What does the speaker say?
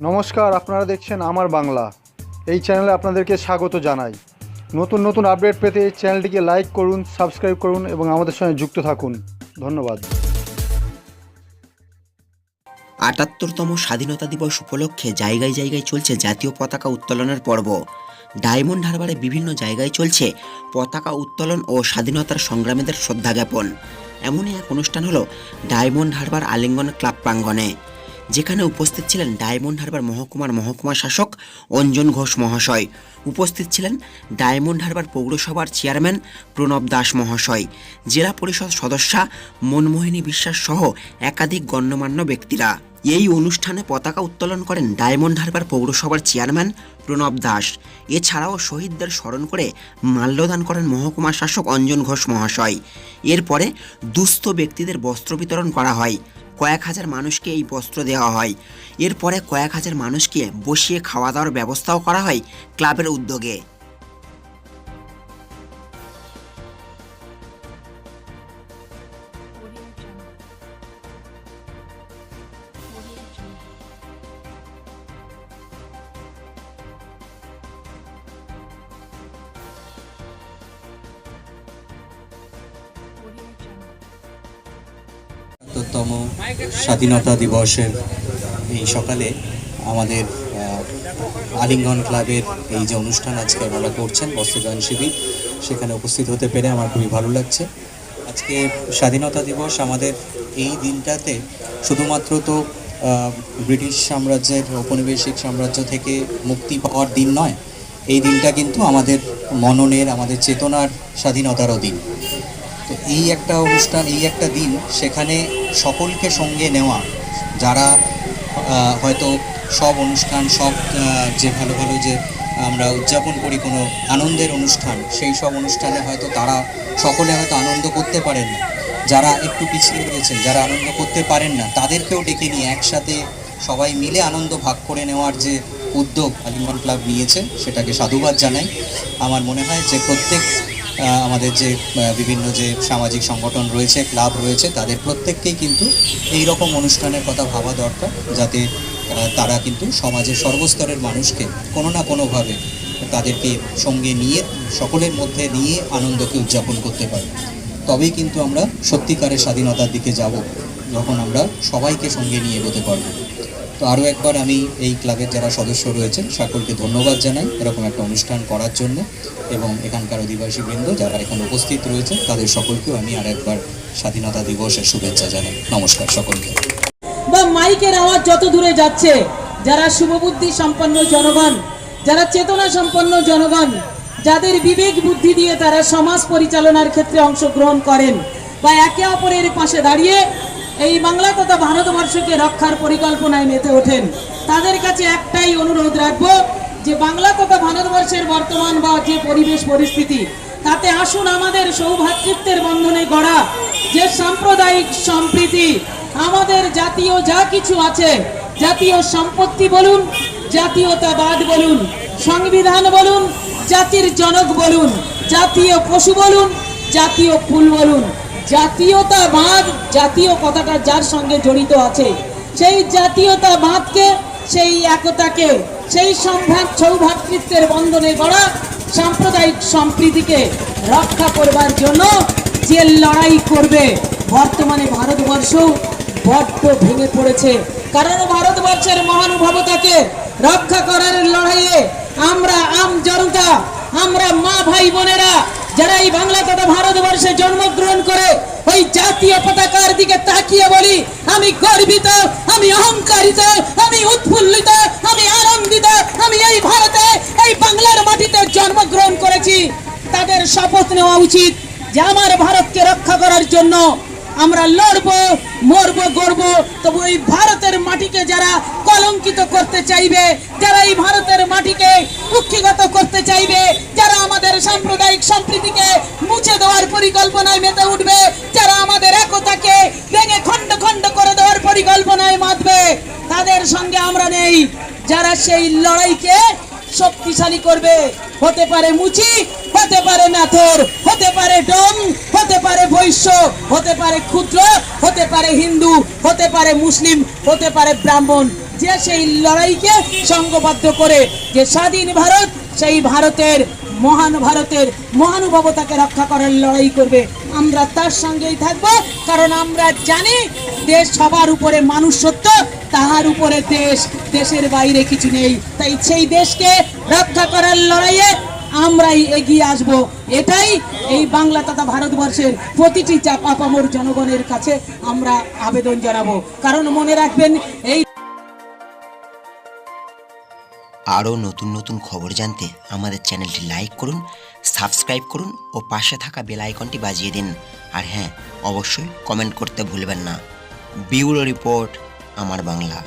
নমস্কার, আপনারা দেখছেন আমার বাংলা। এই চ্যানেলে আপনাদেরকে স্বাগত জানাই। নতুন নতুন আপডেট পেতে এই চ্যানেলটিকে লাইক করুন, সাবস্ক্রাইব করুন এবং আমাদের সঙ্গে যুক্ত থাকুন। ধন্যবাদ। আটাত্তরতম স্বাধীনতা দিবস উপলক্ষে জায়গায় জায়গায় চলছে জাতীয় পতাকা উত্তোলনের পর্ব। ডায়মন্ড হারবারে বিভিন্ন জায়গায় চলছে পতাকা উত্তোলন ও স্বাধীনতার সংগ্রামীদের শ্রদ্ধা জ্ঞাপন এমনই এক অনুষ্ঠান হলো ডায়মন্ড হারবার আলিঙ্গন ক্লাব প্রাঙ্গণে। যেখানে উপস্থিত ছিলেন ডায়মন্ড হারবার মহকুমার মহকুমা শাসক অঞ্জন ঘোষ মহাশয়। উপস্থিত ছিলেন ডায়মন্ড হারবার পৌরসভার চেয়ারম্যান প্রণব দাস মহাশয়। জেলা পরিষদ সদস্যা মনমোহিনী বিশ্বাস সহ একাধিক গণ্যমান্য ব্যক্তিরা। এই অনুষ্ঠানে পতাকা উত্তোলন করেন ডায়মন্ড হারবার পৌরসভার চেয়ারম্যান প্রণব দাস। এছাড়াও শহীদদের স্মরণ করে মাল্যদান করেন মহকুমা শাসক অঞ্জন ঘোষ মহাশয়। এরপরে দুস্থ ব্যক্তিদের বস্ত্র বিতরণ করা হয়। কয়েক হাজার মানুষকে এই বস্ত্র দেওয়া হয়। এরপরে কয়েক হাজার মানুষকে বসিয়ে খাওয়া দাওয়ার ব্যবস্থাও করা হয় ক্লাবের উদ্যোগে। একাত্তরতম স্বাধীনতা দিবসের এই সকালে আমাদের আলিঙ্গন ক্লাবের এই যে অনুষ্ঠান আজকে আপনারা করছেন বস্ত্রদান শিবির, সেখানে উপস্থিত হতে পেরে আমার খুবই ভালো লাগছে। আজকে স্বাধীনতা দিবস আমাদের এই দিনটাতে শুধুমাত্র তো ব্রিটিশ সাম্রাজ্যের ঔপনিবেশিক সাম্রাজ্য থেকে মুক্তি পাওয়ার দিন নয়, এই দিনটা কিন্তু আমাদের মননের, আমাদের চেতনার স্বাধীনতারও দিন। তো এই একটা অনুষ্ঠান, এই একটা দিন সেখানে সকলকে সঙ্গে নেওয়া, যারা হয়তো সব অনুষ্ঠান, সব যে ভালো ভালো যে আমরা উদযাপন করি, কোনো আনন্দের অনুষ্ঠান, সেই সব অনুষ্ঠানে হয়তো তারা সকলে হয়তো আনন্দ করতে পারেন না। যারা একটু পিছিয়ে রয়েছেন, যারা আনন্দ করতে পারেন না, তাদেরকেও ডেকে নিয়ে একসাথে সবাই মিলে আনন্দ ভাগ করে নেওয়ার যে উদ্যোগ আলিঙ্গন ক্লাব নিয়েছে, সেটাকে সাধুবাদ জানাই। আমার মনে হয় যে প্রত্যেক আমাদের যে বিভিন্ন যে সামাজিক সংগঠন রয়েছে, ক্লাব রয়েছে, তাদের প্রত্যেককেই কিন্তু এই রকম অনুষ্ঠানের কথা ভাবা দরকার, যাতে তারা কিন্তু সমাজের সর্বস্তরের মানুষকে কোনো না কোনোভাবে তাদেরকে সঙ্গে নিয়ে, সকলের মধ্যে নিয়ে আনন্দকে উদযাপন করতে পারে। তবেই কিন্তু আমরা সত্যিকারের স্বাধীনতার দিকে যাব, যখন আমরা সবাইকে সঙ্গে নিয়ে এগোতে পারব। তো আরও একবার আমি এই ক্লাবের যারা সদস্য রয়েছেন, সকলকে ধন্যবাদ জানাই এরকম একটা অনুষ্ঠান করার জন্য। এবং এখানকার অধিবাসী বৃন্দ যারা এখানে উপস্থিত রয়েছে তাদের সকলকেও আমি আর একবার স্বাধীনতা দিবসের শুভেচ্ছা জানাই। নমস্কার সকলকে। বা মাইকের আওয়াজ যত দূরে যাচ্ছে, যারা শুভবুদ্ধি সম্পন্ন জনগণ, যারা চেতনা সম্পন্ন জনগণ, যাদের বিবেক বুদ্ধি দিয়ে তারা সমাজ পরিচালনার ক্ষেত্রে অংশগ্রহণ করেন বা একে অপরের পাশে দাঁড়িয়ে এই বাংলা তথা ভারতবর্ষকে রক্ষার পরিকল্পনায় মেতে ওঠেন। তাদের কাছে একটাই অনুরোধ রাখব যে বাংলা তথা ভারতবর্ষের বর্তমান বা যে পরিবেশ পরিস্থিতি, তাতে আসুন আমাদের সৌভাতৃত্বের বন্ধনে গড়া। যে সাম্প্রদায়িক সম্প্রীতি, আমাদের জাতীয় যা কিছু আছে, জাতীয় সম্পত্তি বলুন, জাতীয়তাবাদ বলুন, সংবিধান বলুন, জাতির জনক বলুন, জাতীয় পশু বলুন, জাতীয় ফুল বলুন। জাতীয়তাবাদ, জাতীয় কথাটা যার সঙ্গে জড়িত আছে, সেই জাতীয়তাবাদকে, সেই একতাকে, সেই সম্ভ্রাত সৌভাতৃত্বের বন্ধনে গড়া সাম্প্রদায়িক সম্প্রীতিকে রক্ষা করবার জন্য যে লড়াই করবে, বর্তমানে ভারতবর্ষ বড্ড ভেঙে পড়েছে। কারণ ভারতবর্ষের মহানুভবতাকে রক্ষা করার লড়াইয়ে আমরা আম জনতা, আমরা মা ভাই বোনেরা যারা এই বাংলা তথা ভারতবর্ষে জন্মগ্রহণ করে, ওই জাতীয় পতাকার দিকে তাকিয়ে বলি, আমি গর্বিত, আমি অহংকারিত, আমি উৎফুল্লিত, আমি আনন্দিত, আমি এই ভারতে, এই বাংলার মাটিতে জন্মগ্রহণ করেছি। তাদের শপথ নেওয়া উচিত যে আমার ভারতকে রক্ষা করার জন্য আমরা লড়বো, মরবো, গড়বো। তবু এই ভারতের মাটিকে যারা কলঙ্কিত করতে চাইবে, যারা এই ভারতের মাটিকে কুক্ষিগত করতে চাইবে, যারা আমাদের সাম্প্রদায়িক সম্প্রীতিকে মুছে দেওয়ার পরিকল্পনায় মেতে উঠবে, যারা আমাদের একতাকে ভেঙে খণ্ড খণ্ড করে দেওয়ার পরিকল্পনায় মাতবে, তাদের সঙ্গে আমরা নেই। যারা সেই লড়াইকে শক্তিশালী করবে। হতে পারে মুচি, হতে পারে নাথর, হতে পারে ডম, হতে পারে বৈশ্য, হতে পারে ক্ষুদ্র, হতে পারে হিন্দু, হতে পারে মুসলিম, হতে পারে ব্রাহ্মণ। যে সেই লড়াইকে সংঘবদ্ধ করে, যে স্বাধীন ভারত, সেই ভারতের মহান ভারতের মহানুভবতাকে রক্ষা করার লড়াই করবে। আমরা তার সঙ্গেই থাকব, কারণ আমরা জানি দেশ সবার উপরে মানুষ সত্য তাহার উপরে দেশ, দেশের বাইরে কিছু নেই। তাই সেই দেশকে রক্ষা করার লড়াইয়ে আমরাই এগিয়ে আসব। এটাই এই বাংলা তথা ভারতবর্ষের প্রতিটি চাপ আপামর জনগণের কাছে আমরা আবেদন জানাব। কারণ মনে রাখবেন, এই আরও নতুন নতুন খবর জানতে আমাদের চ্যানেলটি লাইক করুন, সাবস্ক্রাইব করুন ও পাশে থাকা বেল আইকনটি বাজিয়ে দিন। আর হ্যাঁ অবশ্যই কমেন্ট করতে ভুলবেন না। বিউরো রিপোর্ট, আমার বাংলা।